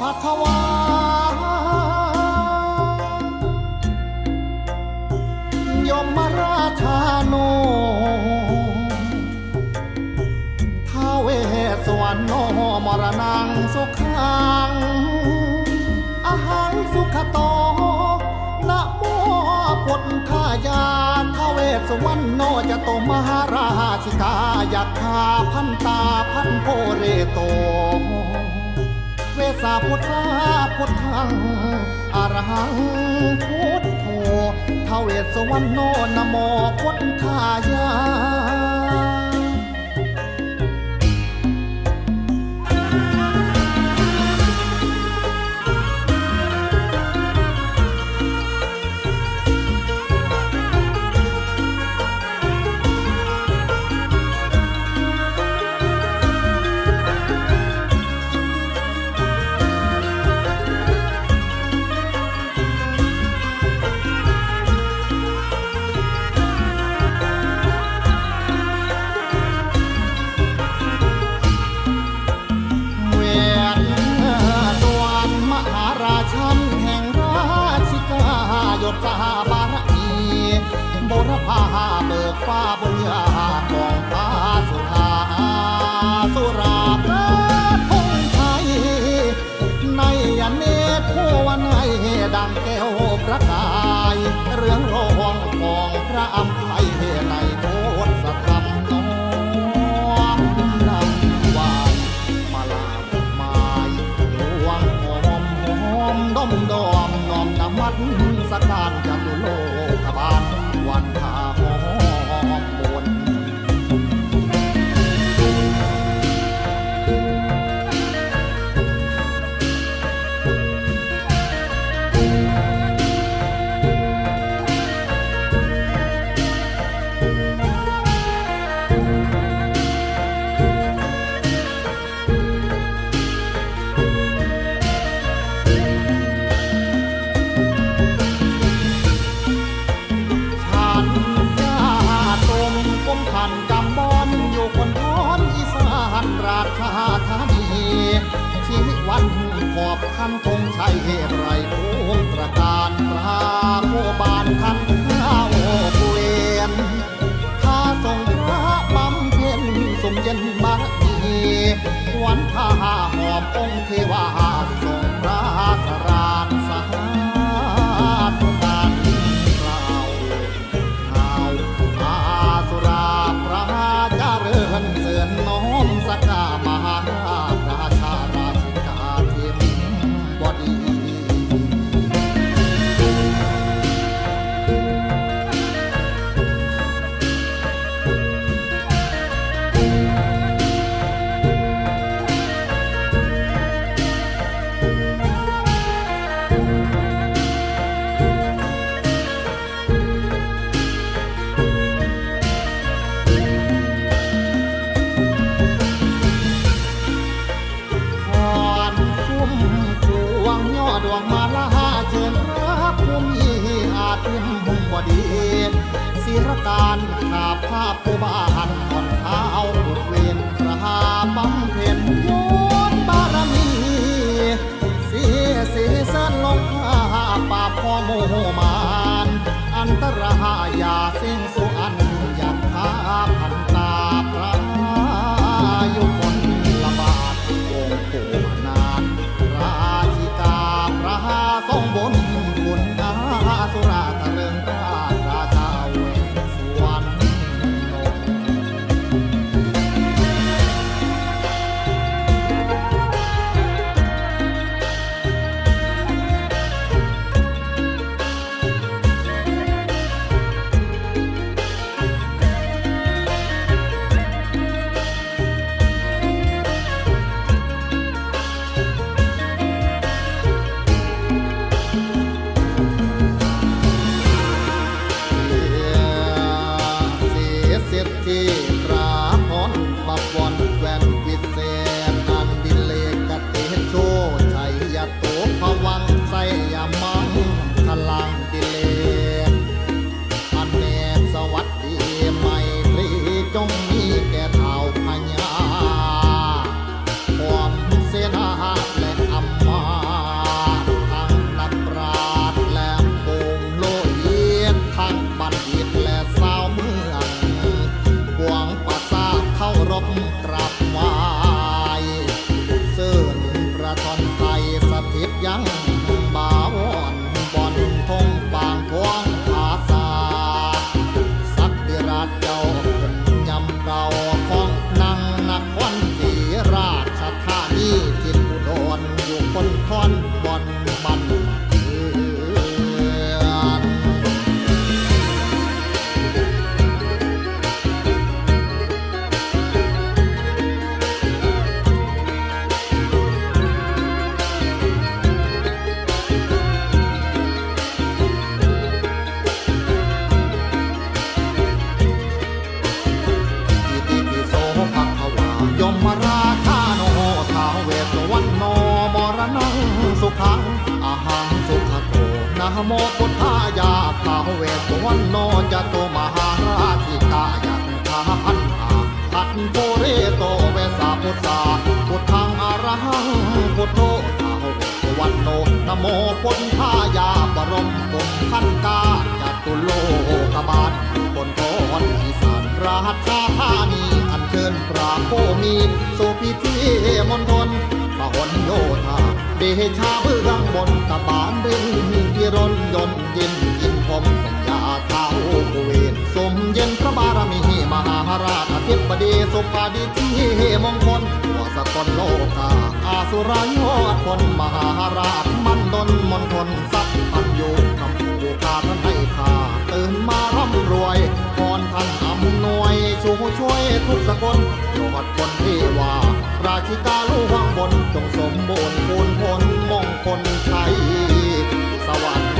พัทวายมราชาโนท้าวเวสวรรณโนมรณังสุขังอาหังสุขโตนะโมพุทธายาท้าวเวสวรรณโนจะโตมหาราชิกายักขาพันตาพันโพเรโต เวสาพุทธาพุทธังอรหังพุทโธทเวสวรรณโนนโมพุทธายา กฟ้าบนยากองฟ้าสุธาสุราพระพงไทย ในยเนตรผู้วันในดังแก้วประกาย เรื่องรองของพระอัมภัยในโบสถ์สธรรมน้อมนำวายมาลาดอกไม้หลวงหอมหอมดมดอมน้อมนำมัดสการจตุโลกบาล คันคงใช้เหตุไรคงประการปราโมบานคันข้าโอเกวียนข้าทรงพระบำเพ็ญสมเย็นบารมีวันพาหอมองค์เทวาทรงพระสรา ขาภาพผู้บ้านอ่อนเท้าบุตรเวนพระหาบำเพ็ญโยนบารมี เสียเสียสนลงผ้าป่าพ่อโม ตรับวายเสื่นประทอนไทยสถิตยังบาวอนบอนทงบางพวงอาสาสักดิราชเจ้าคนยำเก่าของนางนครศสีราชธานีจิตอุดนอยู่คนคอน โมพุทธายาขาเวสวรรณโนจะโตมหาราชิกายันทาหันอาทัตโพเรโตเวสาพุทธาพุทธังอรหังพุทโธขาเวสวรรณโนนโมพุทธายาบรมบุญขันกาจตุโลกบาลบนทอนอีสานราชธานีอันเชิญพระโคมีสุพิธีมณฑลพหนโยธา เดชาเพื่อรังบนตะบานเร่งที่รนยนต์ยินยินผมสัญญา เท้าเวนสมเย็นพระบารมีมหาราชอธิบดีสุภาดิที่มงคลทั่วสกลโลกาอาสุรายอดคนมหาราชมันดนมนทนสัพพันโยคำผูกาท่านให้ข้าตื่นมาร่ำรวยพรท่านอำนวยชูช่วยทุกสกลยอดคนเทวาราชิกาลูกวังบนจงสมบูรณ์ปูนพลมงคลชัยสวัส